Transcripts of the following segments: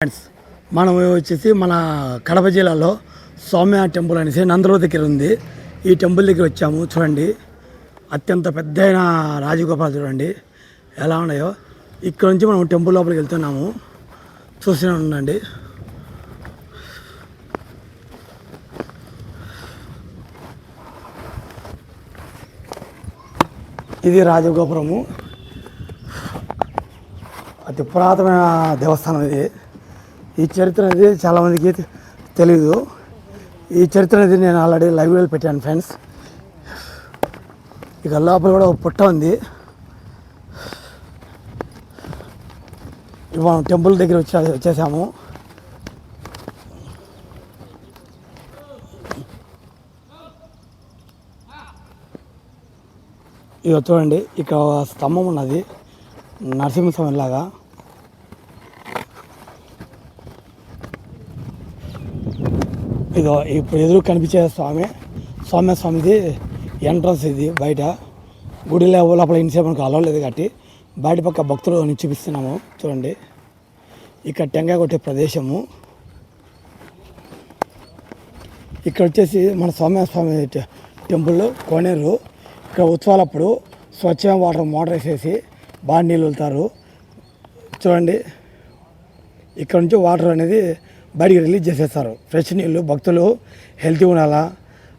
Friends మనం వచ్చేసి మన కడప జిల్లాలో సౌమ్య టెంపుల్ అనేసి నందరూ దగ్గర ఉంది. ఈ టెంపుల్ దగ్గర వచ్చాము. చూడండి. అత్యంత పెద్దయిన రాజగోపాల్ చూడండి. ఎలా ఉన్నాయో. ఇక్కడ నుంచి మనం టెంపుల్ లోపలికి వెళ్తున్నాము. చూస్తూనే ఉండండి. ఇది రాజగోపురము. అతి పురాతనమైన దేవస్థానం ఇది. ఈ చరిత్ర అనేది చాలామందికి తెలియదు తెలీదు. ఈ చరిత్ర అనేది నేను ఆల్రెడీ లైవ్లో పెట్టాను ఫ్రెండ్స్. ఇక లోపల కూడా ఒక పుట్ట ఉంది. మనం టెంపుల్ దగ్గర వచ్చే వచ్చేసాము. ఇక చూడండి ఇక్కడ స్తంభం ఉన్నది. నరసింహస్వామి లాగా. ఇదో ఇప్పుడు ఎదురు కనిపించే స్వామి స్వామి స్వామిది ఎంట్రన్స్ ఇది బయట. గుడి లోపల ఇన్సేపు మనకు అలవలేదు కాబట్టి బయట పక్క భక్తులు అని చూపిస్తున్నాము. చూడండి. ఇక్కడ టెంకాయ కొట్టే ప్రదేశము. ఇక్కడ వచ్చేసి మన స్వామి స్వామి టెంపుల్ కోనేరు. ఇక్కడ ఉత్సవాలప్పుడు స్వచ్ఛమైన వాటర్ మోటార్ వేసేసి బాగా నీళ్ళు వెళ్తారు చూడండి. ఇక్కడ నుంచి వాటర్ అనేది బయటికి రిలీజ్ చేసేస్తారు. ఫ్రెష్ నీళ్ళు భక్తులు హెల్తీ ఉండాలా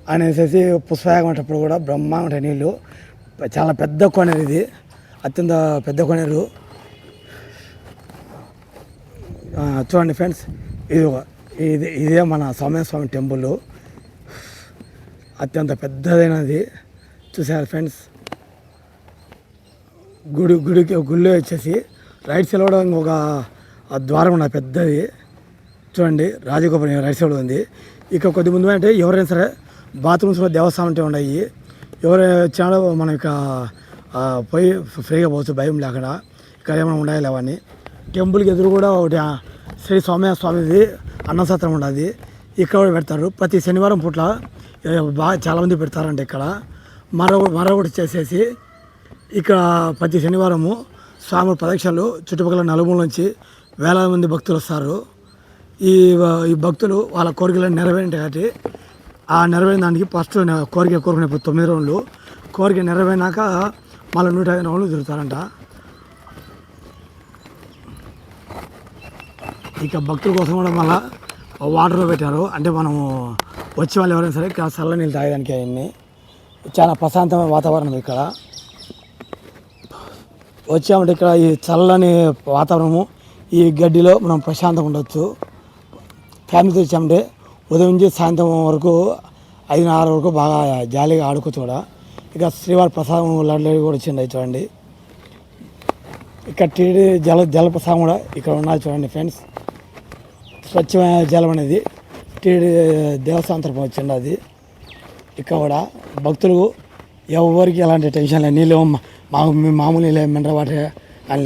అనేసి పుష్పయాగం అంటప్పుడు కూడా బ్రహ్మాండ నీళ్ళు. చాలా పెద్ద కొనేరు ఇది. అత్యంత పెద్ద కొనేరు. చూడండి ఫ్రెండ్స్ ఇది ఒక- ఇది ఇదే మన సౌమ్య స్వామి టెంపుల్ అత్యంత పెద్దదైనది. చూసారు ఫ్రెండ్స్ గుడి గుడికి గుళ్ళో వచ్చేసి రైట్ సైడ్ కూడా ఇంకొక ద్వారం ఉన్నది పెద్దది. చూడండి రాజగోపురం రైట్ సైడ్ ఉంది. ఇక్కడ కొద్ది ముందు అంటే ఎవరైనా సరే బాత్రూమ్స్ దేవస్థానం అంటే ఉన్నాయి ఎవరు వచ్చినా మనం ఇక పోయి ఫ్రీగా పోవచ్చు భయం లేకుండా. ఇక్కడ ఏమైనా ఉండాలి అవన్నీ టెంపుల్కి ఎదురు కూడా ఒకటి శ్రీ సౌమ్య స్వామిది అన్నసత్రం ఉండదు. ఇక్కడ కూడా పెడతారు. ప్రతి శనివారం పూట్ల బాగా చాలామంది పెడతారంట ఇక్కడ. మరో మరొకటి చేసేసి ఇక్కడ ప్రతి శనివారము స్వామి ప్రదక్షిణలు చుట్టుపక్కల నలుమూల నుంచి వేలాది మంది భక్తులు వస్తారు. ఈ ఈ భక్తులు వాళ్ళ కోరికలను నెరవేరంటాయి కాబట్టి ఆ నెరవేరిన దానికి ఫస్ట్ కోరిక కోరుకునే తొమ్మిది రోజులు. కోరిక నెరవేరినాక మళ్ళీ నూట యాభై రోజులు తిరుగుతారంట. ఇక భక్తుల కోసం కూడా మళ్ళీ వాటర్లో పెట్టారు. అంటే మనము వచ్చే వాళ్ళు ఎవరైనా సరే ఇక్కడ చల్ల నీళ్ళు తాగడానికి అవన్నీ చాలా ప్రశాంతమైన వాతావరణం ఇక్కడ. వచ్చామంటే ఇక్కడ ఈ చల్లని వాతావరణము ఈ గడ్డిలో మనం ప్రశాంతంగా ఉండొచ్చు. ఫ్యామిలీతో వచ్చామంటే ఉదయం నుంచి సాయంత్రం వరకు ఐదు ఆరు వరకు బాగా జాలీగా ఆడుకోవచ్చు కూడా. ఇక శ్రీవారి ప్రసాదం లడ్లు కూడా వచ్చింది చూడండి. ఇక్కడ టీడీ జల జలప్రసాదం కూడా ఇక్కడ ఉన్నది చూడండి ఫ్రెండ్స్. స్వచ్ఛమైన జలం అనేది టీడీ దేవస్థానం తరపున వచ్చింది అది. ఇక్కడ కూడా భక్తులు ఎవరికి ఎలాంటి టెన్షన్ లేదు. నీళ్ళు మా- మామూలు నీళ్ళు మినరల్ వాటర్ అని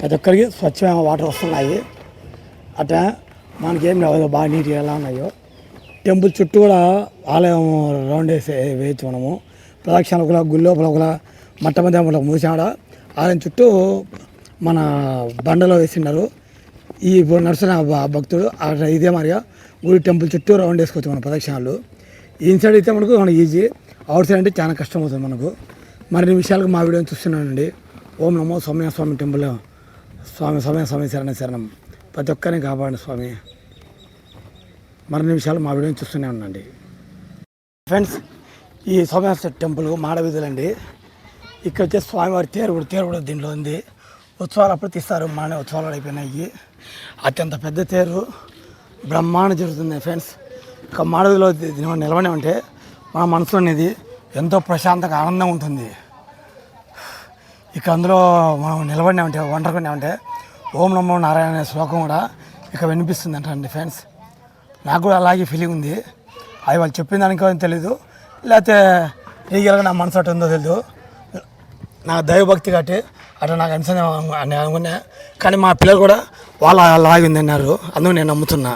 ప్రతి ఒక్కరికి స్వచ్ఛమైన వాటర్ వస్తున్నాయి. అట్లా మనకేం లేవు బాగా నీట్గా ఎలా ఉన్నాయో. టెంపుల్ చుట్టూ కూడా ఆలయం రౌండ్ వేసి వేయచ్చు మనము. ప్రదక్షిణ ఒకలా గుళ్ళోపల ఒకలా మట్ట ఒకలా మూసాడ. ఆలయం చుట్టూ మన బండలో వేసిండారు. ఈ ఇప్పుడు నడుస్తున్న భక్తుడు అక్కడ ఇదే మాదిరిగా గుడి టెంపుల్ చుట్టూ రౌండ్ వేసుకోవచ్చు మన ప్రదక్షిణాలు. ఇన్సైడ్ అయితే మనకు మనకు ఈజీ. అవుట్ సైడ్ అంటే చాలా కష్టం అవుతుంది మనకు. మరిన్ని విషయాలకు మా వీడియోని చూస్తున్నానండి. ఓం నమో సోమయ స్వామి టెంపుల్. స్వామి సోమయ స్వామి శరణ శరణం. ప్రతి ఒక్కరిని కాపాడండి స్వామి. మరిన్ని విషయాలు మా వీడియోని చూస్తూనే ఉండండి. ఫ్రెండ్స్ ఈ సోమేశ్వర టెంపుల్ మాడవీధులండి ఇక్కడ వచ్చే స్వామివారి తేరు కూడా తేరు కూడా దీంట్లో ఉంది. ఉత్సవాలు అప్పుడు తీస్తారు మానే ఉత్సవాలు అయిపోయినాయి. అత్యంత పెద్ద తేరు. బ్రహ్మాండ జరుగుతుంది ఫ్రెండ్స్. ఇక మాడవిలో నిలబడి ఉంటే మన మనసులో అనేది ఎంతో ప్రశాంతంగా ఆనందంగా ఉంటుంది. ఇక అందులో మనం నిలబడినామంటే ఉంటే ఓం నమో నారాయణ అనే శ్లోకం కూడా ఇక వినిపిస్తుంది అంటండి ఫ్రెండ్స్. నాకు కూడా అలాగే ఫీలింగ్ ఉంది. అది వాళ్ళు చెప్పిన దానికో తెలీదు. లేకపోతే రియల్గా నా మనసు అటు ఉందో తెలీదు. నా దైవభక్తి కాబట్టి అట్లా నాకు అనిసింది అని అనుకున్నా. కానీ మా పిల్లలు కూడా వాళ్ళ అలాగే ఉంది అన్నారు అందుకు నేను నమ్ముతున్నా.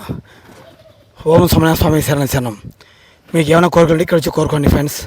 ఓం సమయ స్వామి శరణ శరణం. మీకు ఏమైనా కోరుకోండి ఇక్కడ వచ్చి కోరుకోండి ఫ్రెండ్స్.